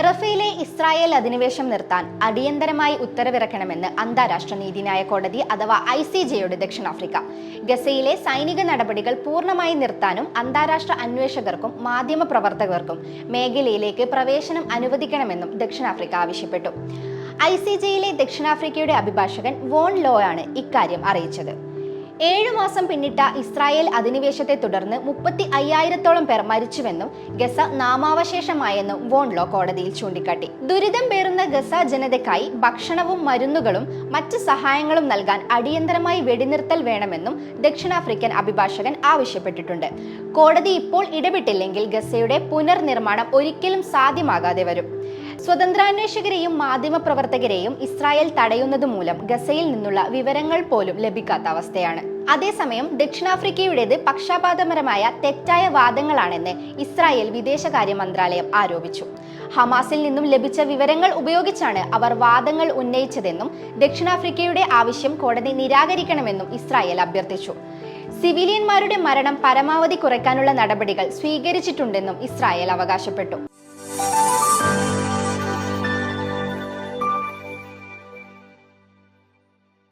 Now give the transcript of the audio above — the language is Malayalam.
റഫേലെ ഇസ്രായേൽ അധിനിവേശം നിർത്താൻ അടിയന്തരമായി ഉത്തരവിറക്കണമെന്ന് അന്താരാഷ്ട്ര നീതിന്യായ കോടതി അഥവാ ഐ സി ജെയോട് ദക്ഷിണാഫ്രിക്ക. ഗസയിലെ സൈനിക നടപടികൾ പൂർണമായി നിർത്താനും അന്താരാഷ്ട്ര അന്വേഷകർക്കും മാധ്യമ പ്രവർത്തകർക്കും മേഖലയിലേക്ക് പ്രവേശനം അനുവദിക്കണമെന്നും ദക്ഷിണാഫ്രിക്ക ആവശ്യപ്പെട്ടു. ഐ സി ജെയിലെ ദക്ഷിണാഫ്രിക്കയുടെ അഭിഭാഷകൻ വോൺ ലോ ആണ് ഇക്കാര്യം അറിയിച്ചത്. ഏഴു മാസം പിന്നിട്ട ഇസ്രായേൽ അധിനിവേശത്തെ തുടർന്ന് മുപ്പത്തി അയ്യായിരത്തോളം പേർ മരിച്ചുവെന്നും ഗസ നാമാവശേഷമായെന്നും വോൺലോ കോടതിയിൽ ചൂണ്ടിക്കാട്ടി. ദുരിതം പേറുന്ന ഗസ ജനതയ്ക്കായി ഭക്ഷണവും മരുന്നുകളും മറ്റ് സഹായങ്ങളും നൽകാൻ അടിയന്തരമായി വെടിനിർത്തൽ വേണമെന്നും ദക്ഷിണാഫ്രിക്കൻ അഭിഭാഷകൻ ആവശ്യപ്പെട്ടിട്ടുണ്ട്. കോടതി ഇപ്പോൾ ഇടപെട്ടില്ലെങ്കിൽ ഗസയുടെ പുനർനിർമ്മാണം ഒരിക്കലും സാധ്യമാകാതെ വരും. സ്വതന്ത്രാന്വേഷകരെയും മാധ്യമപ്രവർത്തകരെയും ഇസ്രായേൽ തടയുന്നത് മൂലം ഗസയിൽ നിന്നുള്ള വിവരങ്ങൾ പോലും ലഭിക്കാത്ത അവസ്ഥയാണ്. അതേസമയം ദക്ഷിണാഫ്രിക്കയുടേത് പക്ഷപാതപരമായ തെറ്റായ വാദങ്ങളാണെന്ന് ഇസ്രായേൽ വിദേശകാര്യ മന്ത്രാലയം ആരോപിച്ചു. ഹമാസിൽ നിന്നും ലഭിച്ച വിവരങ്ങൾ ഉപയോഗിച്ചാണ് അവർ വാദങ്ങൾ ഉന്നയിച്ചതെന്നും ദക്ഷിണാഫ്രിക്കയുടെ ആവശ്യം കോടതി നിരാകരിക്കണമെന്നും ഇസ്രായേൽ അഭ്യർത്ഥിച്ചു. സിവിലിയന്മാരുടെ മരണം പരമാവധി കുറയ്ക്കാനുള്ള നടപടികൾ സ്വീകരിച്ചിട്ടുണ്ടെന്നും ഇസ്രായേൽ അവകാശപ്പെട്ടു.